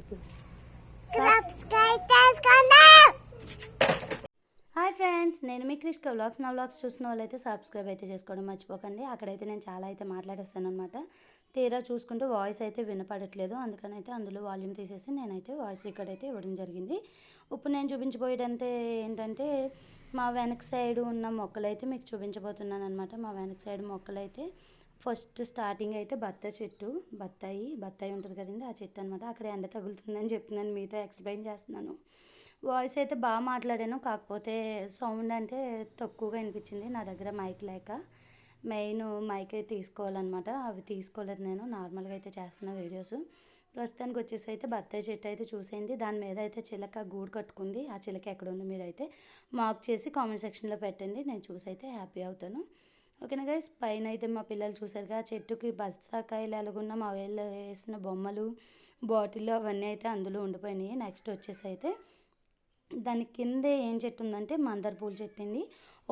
చెప్పు. Hi friends నేను మీ క్రిష్క vlogs. నా వ్లాగ్స్ చూసిన వాళ్ళైతే సబ్స్క్రైబ్ అయితే చేసుకోవడం మర్చిపోకండి. అక్కడైతే నేను చాలా అయితే మాట్లాడేస్తాను అనమాట తీరా చూసుకుంటూ వాయిస్ అయితే వినపడట్లేదు. అందుకని అయితే అందులో వాల్యూమ్ తీసేసి నేనైతే వాయిస్ రికార్డ్ అయితే ఇవ్వడం జరిగింది. ఇప్పుడు నేను చూపించబోయేదంటే ఏంటంటే మా వెనక సైడ్ ఉన్న మొక్కలు అయితే మీకు చూపించబోతున్నాను అనమాట మా వెనక సైడ్ మొక్కలు అయితే ఫస్ట్ స్టార్టింగ్ అయితే బత్తాయి చెట్టు బత్తాయి బత్తాయి ఉంటుంది కదండి ఆ చెట్టు అనమాట అక్కడ ఎండ తగులుతుందని చెప్తున్నాను మీతో ఎక్స్ప్లెయిన్ చేస్తున్నాను. వాయిస్ అయితే బాగా మాట్లాడాను కాకపోతే సౌండ్ అంటే తక్కువగా అనిపించింది నా దగ్గర మైక్ లేక. మెయిన్ మైక్ అయితే తీసుకోవాలన్నమాట అవి తీసుకోలేదు నేను నార్మల్గా అయితే చేస్తున్న వీడియోస్. ప్రస్తుతానికి వచ్చేసి అయితే బత్తాయి చెట్టు అయితే చూసేయండి. దాని మీద అయితే చిలక గూడు కట్టుకుంది. ఆ చిలక ఎక్కడ ఉంది మీరైతే మార్క్ చేసి కామెంట్ సెక్షన్లో పెట్టండి నేను చూసి అయితే హ్యాపీ అవుతాను. ఓకేనా గైస్ పైన అయితే మా పిల్లలు చూసారుగా చెట్టుకి బస్తాకాయలు ఎలాగున్న మా వేళ్ళు వేసిన బొమ్మలు బాటిల్ అవన్నీ అయితే అందులో ఉండిపోయినాయి. నెక్స్ట్ వచ్చేసి అయితే దాని కింద ఏం చెట్టు ఉందంటే మందార పూల చెట్టు అండి.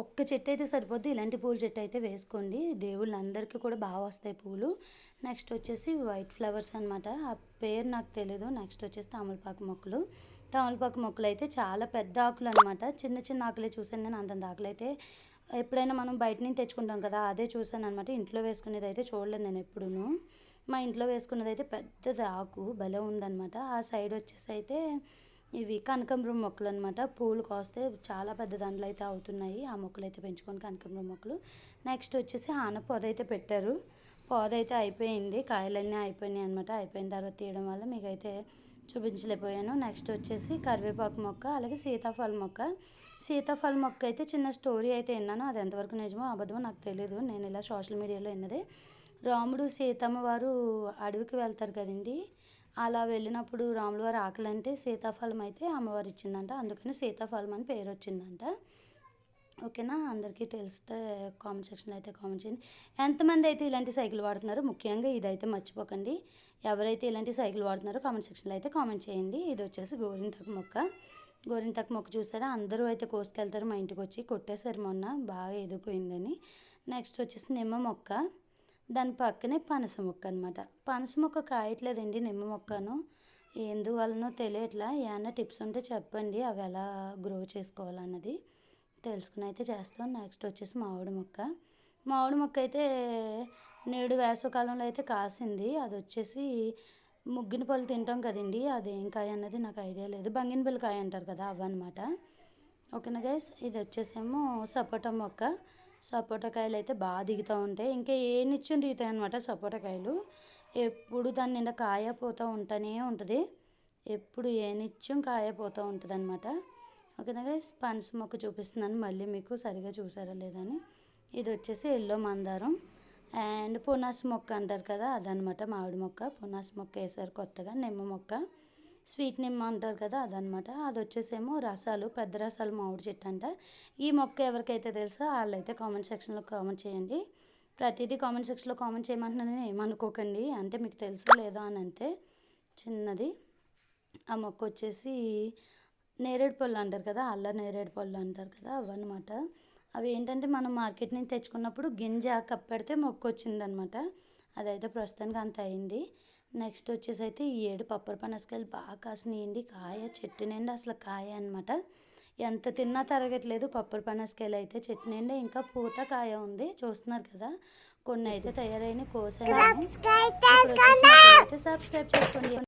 ఒక్క చెట్టు అయితే సరిపోద్ది ఇలాంటి పూల చెట్టు అయితే వేసుకోండి. దేవుళ్ళందరికీ కూడా బాగా వస్తాయి పూలు. నెక్స్ట్ వచ్చేసి వైట్ ఫ్లవర్స్ అనమాట ఆ పేరు నాకు తెలియదు నెక్స్ట్ వచ్చేసి తమలపాకు మొక్కలు. తమలపాకు మొక్కలు అయితే చాలా పెద్ద ఆకులు అనమాట చిన్న చిన్న ఆకులే చూసాను నేను అంతంత ఆకులు అయితే ఎప్పుడైనా మనం బయట నుంచి తెచ్చుకుంటాం కదా అదే చూసాను అనమాట ఇంట్లో వేసుకునేది అయితే చూడలేదు నేను ఎప్పుడూను. మా ఇంట్లో వేసుకున్నది అయితే పెద్దది ఆకు భలే ఉందన్నమాట. ఆ సైడ్ వచ్చేసి అయితే ఇవి కనకంబరం మొక్కలు అనమాట పూలు కోస్తే చాలా పెద్ద దండలు అయితే అవుతున్నాయి. ఆ మొక్కలు అయితే పెంచుకొని కనకంబరం మొక్కలు. నెక్స్ట్ వచ్చేసి ఆనపొద అయితే పెట్టారు. పొద అయితే అయిపోయింది. కాయలన్నీ అయిపోయినాయి అనమాట అయిపోయిన తర్వాత తీయడం వల్ల మీకు అయితే చూపించలేకపోయాను. నెక్స్ట్ వచ్చేసి కరివేపాకు మొక్క అలాగే సీతాఫల మొక్క. సీతాఫల మొక్క అయితే చిన్న స్టోరీ అయితే విన్నాను. అది ఎంతవరకు నిజమో అబద్ధమో నాకు తెలియదు నేను ఇలా సోషల్ మీడియాలో విన్నది. రాముడు సీతమ్మ వారు అడవికి వెళ్తారు కదండి. అలా వెళ్ళినప్పుడు రాముల వారు ఆకలి అంటే సీతాఫలం అయితే అమ్మవారు ఇచ్చిందంట. అందుకని సీతాఫలం అని పేరు వచ్చిందంట. ఓకేనా? అందరికీ తెలిస్తే కామెంట్ సెక్షన్లో అయితే కామెంట్ చేయండి. ఎంతమంది అయితే ఇలాంటి సైకిల్ వాడుతున్నారో ముఖ్యంగా ఇదైతే మర్చిపోకండి. ఎవరైతే ఇలాంటి సైకిల్ వాడుతున్నారో కామెంట్ సెక్షన్లో అయితే కామెంట్ చేయండి. ఇది వచ్చేసి గోరింటాకు మొక్క. గోరింటాకు మొక్క చూసారా? అందరూ అయితే కోసుకెళ్తారు మా ఇంటికి వచ్చి కొట్టేశారు మొన్న. బాగా ఎదిగిపోయిందని. నెక్స్ట్ వచ్చేసి నిమ్మ మొక్క. దాని పక్కనే పనస మొక్క అనమాట పనస మొక్క కాయట్లేదండి నిమ్మ మొక్కను. ఎందువలనో తెలియట్లా. ఏమన్నా టిప్స్ ఉంటే చెప్పండి. అవి ఎలా గ్రో చేసుకోవాలన్నది. తెలుసుకుని అయితే చేస్తాం. నెక్స్ట్ వచ్చేసి మామిడి మొక్క. మామిడి మొక్క అయితే నేడు వేసవకాలంలో అయితే కాసింది. అది వచ్చేసి ముగ్గిన పళ్ళు తింటాం కదండి. అది ఏం కాయ అన్నది నాకు ఐడియా లేదు. బంగినపల్లి కాయ అంటారు కదా అవన్నమాట. ఓకేనా గైస్ ఇది వచ్చేసేమో సపోటా మొక్క. సపోటా కాయలు అయితే బాగా దిగుతూ ఉంటాయి. ఇంకా ఏ నిత్యం దిగుతాయి అనమాట సపోటా కాయలు. ఎప్పుడు దాని నిండా కాయ పోతూ ఉంటూనే ఉంటుంది. ఎప్పుడు ఏ నిత్యం కాయ పోతూ ఉంటుంది అనమాట ఓకేనా గైస్ పనస మొక్క చూపిస్తున్నాను. మళ్ళీ మీకు సరిగా చూసారా లేదని ఇది వచ్చేసి ఎల్లో మందారం. అండ్ పునాస్ మొక్క అంటారు కదా అదనమాట మామిడి మొక్క. పునాస్ మొక్క వేసారు కొత్తగా నిమ్మ మొక్క. స్వీట్ నిమ్మ అంటారు కదా అదనమాట అది వచ్చేసేమో రసాలు పెద్ద రసాలు మామిడి చెట్టు అంట. ఈ మొక్క ఎవరికైతే తెలుసో వాళ్ళైతే కామెంట్ సెక్షన్లో కామెంట్ చేయండి. ప్రతిదీ కామెంట్ సెక్షన్లో కామెంట్ చేయమంటున్నాను ఏమనుకోకండి. అంటే మీకు తెలుసో లేదో అని అంతే. చిన్నది. ఆ మొక్క వచ్చేసి నేరేడు పళ్ళు అంటారు కదా అల్ల నేరేడు పళ్ళు అంటారు కదా అవన్నమాట. అవి ఏంటంటే మనం మార్కెట్ నుంచి తెచ్చుకున్నప్పుడు గింజ కప్పెడితే మొక్క వచ్చిందనమాట అదైతే ప్రస్తుతానికి అంత అయింది. నెక్స్ట్ వచ్చేసి అయితే ఈ ఏడు పప్పర్ పనసకాయలు బాగా కాసినాయండి. కాయ చెట్టు నిండా అసలు కాయ అనమాట ఎంత తిన్నా తరగట్లేదు పప్పర్ పనసకాయలు అయితే. చెట్టు నిండా ఇంకా పూత కాయ ఉంది. చూస్తున్నారు కదా కొన్ని అయితే తయారైన కోసాను పిల్లలు అయితే సబ్స్క్రైబ్ చేసుకోండి.